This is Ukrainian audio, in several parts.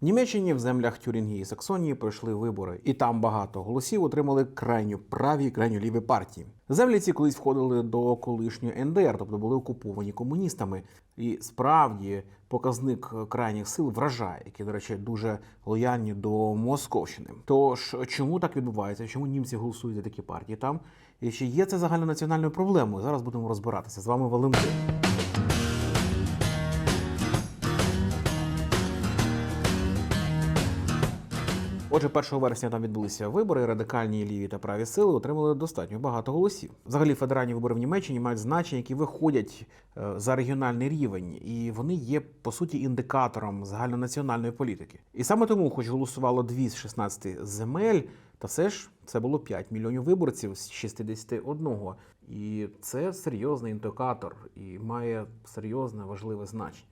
В Німеччині в землях Тюрінгії і Саксонії пройшли вибори, і там багато голосів отримали крайньо праві і крайньо ліві партії. Землі ці колись входили до колишньої НДР, тобто були окуповані комуністами. І справді показник крайніх сил вражає, які, до речі, дуже лояльні до Московщини. Тож чому так відбувається? Чому німці голосують за такі партії там? І чи є це загальнонаціональною проблемою? Зараз будемо розбиратися. З вами Валентин. Отже, 1 вересня там відбулися вибори. Радикальні ліві та праві сили отримали достатньо багато голосів. Взагалі, федеральні вибори в Німеччині мають значення, які виходять е, за регіональний рівень, і вони є по суті індикатором загальнонаціональної політики. І саме тому, хоч голосувало 2 з 16 земель, та все ж це було 5 мільйонів виборців з 61. І це серйозний індикатор і має серйозне важливе значення.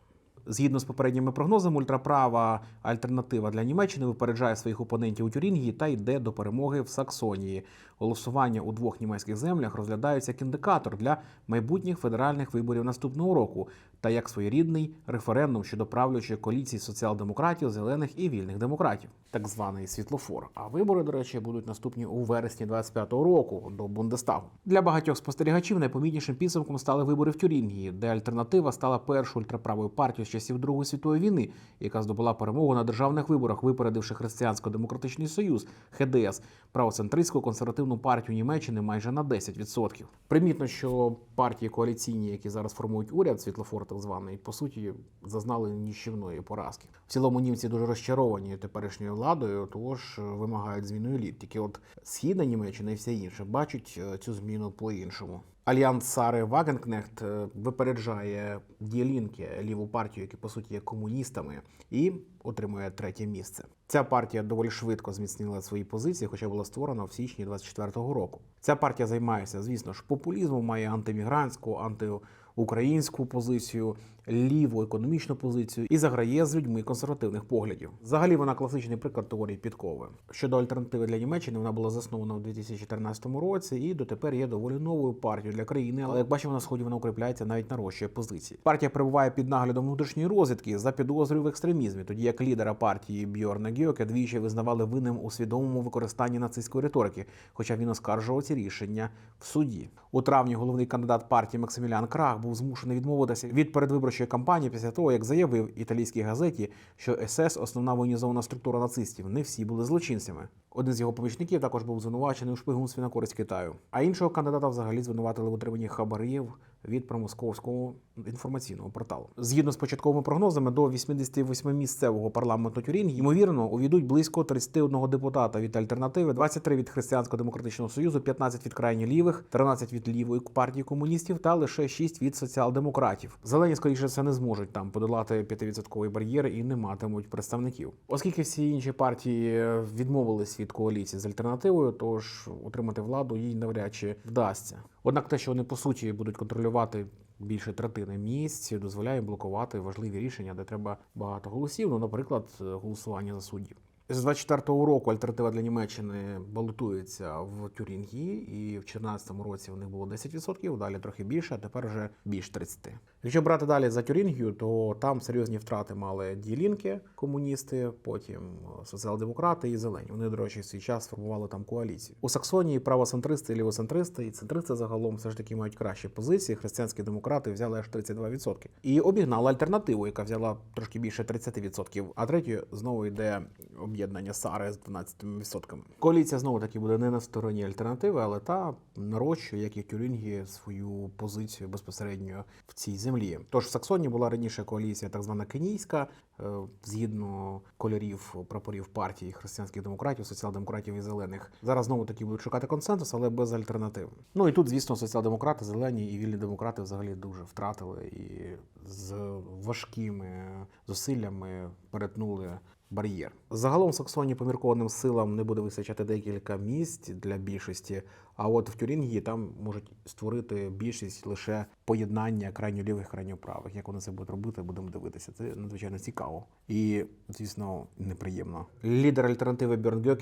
Згідно з попередніми прогнозами, ультраправа альтернатива для Німеччини випереджає своїх опонентів у Тюрінгії та йде до перемоги в Саксонії. Голосування у двох німецьких землях розглядається як індикатор для майбутніх федеральних виборів наступного року та як своєрідний референдум щодо правлячої коаліції соціал-демократів, зелених і вільних демократів, так званий світлофор. А вибори, до речі, будуть наступні у вересні 25-го року до Бундестагу. Для багатьох спостерігачів найпомітнішим підсумком стали вибори в Тюрінгії, де альтернатива стала першою ультраправою партією з часів Другої світової війни, яка здобула перемогу на державних виборах, випередивши християнсько-демократичний союз ХДС, правоцентристську консервативну партію Німеччини майже на 10%. Примітно, що партії коаліційні, які зараз формують уряд, світлофор так званий, по суті, зазнали ніщівної поразки. В цілому німці дуже розчаровані теперішньою владою, тож вимагають зміну еліт. Тільки от східна Німеччина і все інше бачать е, цю зміну по-іншому. Альянс Сари Вагенкнехт е, випереджає Дієлінки, ліву партію, які по суті є комуністами, і отримує третє місце. Ця партія доволі швидко зміцнила свої позиції, хоча була створена в січні 24-го року. Ця партія займається, звісно ж, популізмом, має антимігрантську, антиукраїнську позицію, ліву економічну позицію і заграє з людьми консервативних поглядів. Взагалі вона класичний приклад теорії підкови. Щодо альтернативи для Німеччини, вона була заснована у 2014 році і дотепер є доволі новою партією для країни. Але як бачимо, на сході вона укріпляється навіть нарощує позиції. Партія перебуває під наглядом внутрішньої розвідки за підозрою в екстремізмі, тоді як лідера партії Бьорна Гьоке двічі визнавали винним у свідомому використанні нацистської риторики, хоча він оскаржував ці рішення в суді. У травні головний кандидат партії Максимілян Крах був змушений відмовитися від передвиборчої кампанії після того, як заявив італійській газеті, що СС основна воєнізована структура нацистів. Не всі були злочинцями. Один з його помічників також був звинувачений у шпигунстві на користь Китаю. А іншого кандидата взагалі звинуватили в отриманні хабарів від промосковського інформаційного порталу. Згідно з початковими прогнозами, до 88 місцевого парламенту Тюрінгі, ймовірно, увійдуть близько 31 депутата від альтернативи, 23 від християнсько-демократичного союзу, 15 від крайньо лівих, 13 від лівої партії комуністів та лише 6 від соціал-демократів. Зелені, скоріше все, не зможуть там подолати 5% бар'єр і не матимуть представників. Оскільки всі інші партії відмовились від коаліції з альтернативою, тож отримати владу їй навряд чи вдасться. Однак те, що вони по суті будуть контролювати більше третини місць, дозволяє блокувати важливі рішення, де треба багато голосів. Ну, наприклад, голосування за суддів. З 24-го року альтернатива для Німеччини балотується в Тюрінгії, і в 2014 році у них було 10%, далі трохи більше, а тепер вже більш 30%. Якщо брати далі за Тюрінгію, то там серйозні втрати мали ділінки, комуністи, потім соціал-демократи і зелені. Вони, до речі, в свій час сформували там коаліцію. У Саксонії правоцентристи, лівоцентристи і центристи загалом все ж таки мають кращі позиції. Християнські демократи взяли аж 32%. І обігнали альтернативу, яка взяла трошки більше 30%. А третьою знову йде об'єднання Сари з 12%. Коаліція знову таки буде не на стороні альтернативи, але та нарощує, як і Тюрінгі, свою позицію безпосередньо в цій землі. Тож в Саксонії була раніше коаліція, так звана кенійська, е, згідно кольорів прапорів партії християнських демократів, соціал-демократів і зелених. Зараз знову таки будуть шукати консенсус, але без альтернатив. Ну і тут, звісно, соціал-демократи, зелені і вільні демократи взагалі дуже втратили і з важкими зусиллями перетнули бар'єр. Загалом в Саксонії поміркованим силам не буде вистачати декілька місць для більшості. А от в Тюрінгії там можуть створити більшість лише поєднання крайньо лівих, крайньо правих. Як вони це будуть робити, будемо дивитися. Це надзвичайно цікаво і, звісно, неприємно. Лідер альтернативи Бьорн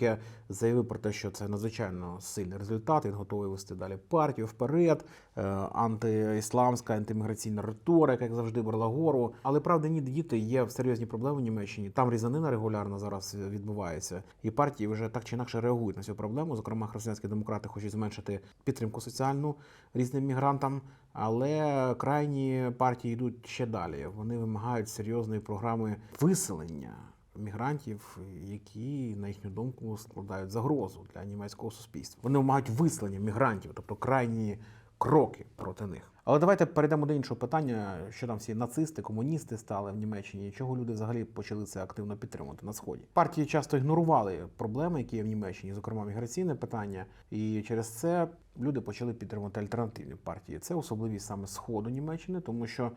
заявив про те, що це надзвичайно сильний результат. Він готовий вести далі партію вперед. Е, Антиісламська, антиміграційна риторика, як завжди, брала гору. Але правда, ні діти є в серйозні проблеми в Німеччині. Там різанина регулярно зараз відбувається, і партії вже так чи інакше реагують на цю проблему. Зокрема, християнські демократи хочуть зменшити підтримку соціальну різним мігрантам, але крайні партії йдуть ще далі. Вони вимагають серйозної програми виселення мігрантів, які, на їхню думку, складають загрозу для німецького суспільства. Вони вимагають виселення мігрантів, тобто крайні кроки проти них. Але давайте перейдемо до іншого питання, що там всі нацисти, комуністи стали в Німеччині. Чого люди взагалі почали це активно підтримувати на сході? Партії часто ігнорували проблеми, які є в Німеччині, зокрема міграційне питання, і через це люди почали підтримувати альтернативні партії. Це особливість саме сходу Німеччини, тому що е,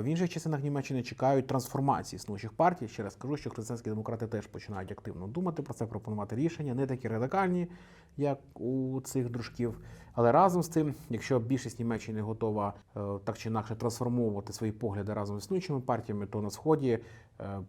в інших частинах Німеччини чекають трансформації існуючих партій. Ще раз кажу, що християнські демократи теж починають активно думати про це, пропонувати рішення, не такі радикальні, як у цих дружків. Але разом з тим, якщо більшість Німеччини готова е, так чи інакше трансформовувати свої погляди разом з існуючими партіями, то на сході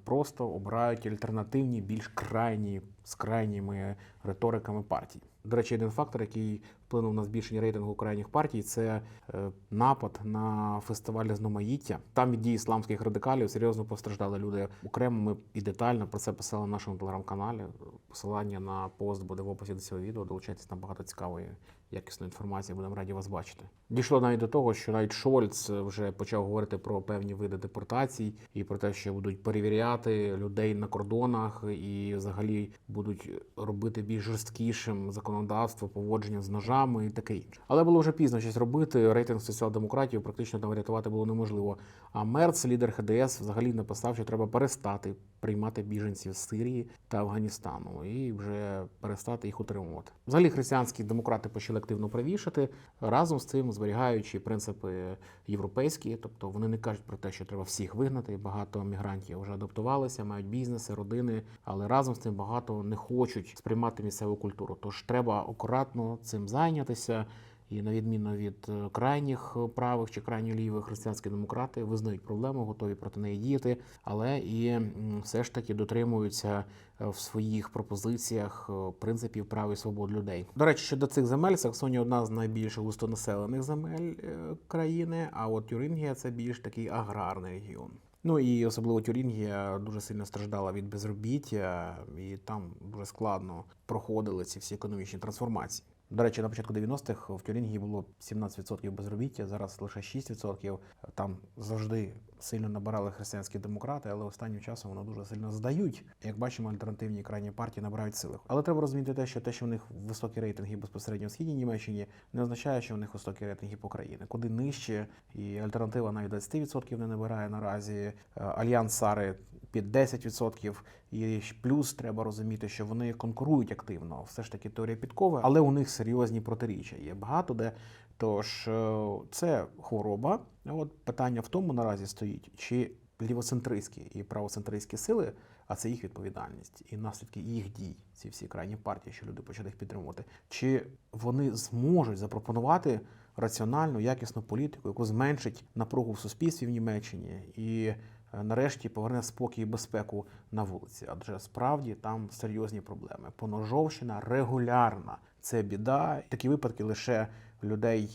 просто обирають альтернативні, більш крайні з крайніми риториками партій. До речі, один фактор, який вплинув на збільшення рейтингу крайніх партій, це е, напад на фестиваль зномаїття. Там від дії ісламських радикалів серйозно постраждали люди. Окремо ми і детально про це писали в нашому телеграм-каналі. Посилання на пост буде в описі до цього відео. Долучайтесь там багато цікавої якісної інформації. Будемо раді вас бачити. Дійшло навіть до того, що навіть Шольц вже почав говорити про певні види депортацій і про те, що будуть перевіряти людей на кордонах і взагалі будуть робити більш жорсткішим законодавство, поводження з ножами і таке інше. Але було вже пізно щось робити. Рейтинг соціал-демократів практично там врятувати було неможливо. А Мерц, лідер ХДС, взагалі написав, що треба перестати приймати біженців з Сирії та Афганістану і вже перестати їх утримувати. Взагалі християнські демократи почали активно правішати разом з цим зберігаючи принципи європейські, тобто вони не кажуть про те, що треба всіх вигнати. Багато мігрантів вже адаптувалися, мають бізнеси, родини, але разом з тим багато не хочуть сприймати місцеву культуру. Тож треба акуратно цим зайнятися. І на відміну від е, крайніх правих чи крайньо лівих християнські демократи визнають проблему, готові проти неї діяти, але і все ж таки дотримуються е, в своїх пропозиціях е, принципів прав і свобод людей. До речі, щодо цих земель, Саксонія одна з найбільш густонаселених земель е, країни. А от Тюрингія це більш такий аграрний регіон. Ну і особливо Тюрінгія дуже сильно страждала від безробіття, і там дуже складно проходили ці всі економічні трансформації. До речі, на початку 90-х в Тюрінгії було 17% безробіття, зараз лише 6%. Там завжди сильно набирали християнські демократи, але останнім часом вони дуже сильно здають. Як бачимо, альтернативні крайні партії набирають сили. Але треба розуміти те, що те, що в них високі рейтинги безпосередньо в східній Німеччині, не означає, що в них високі рейтинги по країні. Куди нижче, і альтернатива навіть 20% не набирає наразі. Е, Альянс Сари під 10%. І плюс треба розуміти, що вони конкурують активно. Все ж таки теорія підкови, але у них серйозні протиріччя. Є багато де. Тож е, це хвороба. От питання в тому наразі стоїть, чи лівоцентристські і правоцентристські сили, а це їх відповідальність і наслідки їх дій, ці всі крайні партії, що люди почали їх підтримувати, чи вони зможуть запропонувати раціональну, якісну політику, яку зменшить напругу в суспільстві в Німеччині і нарешті поверне спокій і безпеку на вулиці. Адже справді там серйозні проблеми. Поножовщина регулярна. Це біда. Такі випадки лише людей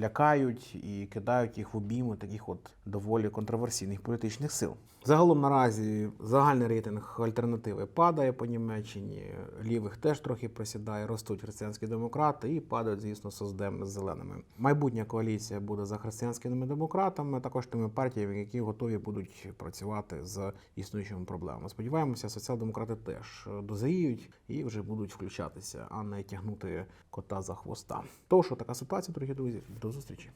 лякають і кидають їх в обійми таких от доволі контроверсійних політичних сил. Загалом наразі загальний рейтинг альтернативи падає по Німеччині. Лівих теж трохи просідає, ростуть християнські демократи і падають, звісно, создем з зеленими. Майбутня коаліція буде за християнськими демократами, також тими партіями, які готові будуть працювати з існуючими проблемами. Сподіваємося, соціал-демократи теж дозріють і вже будуть включатися, а не тягнути кота за хвоста. Тож така ситуація, дорогі друзі. До зустрічі.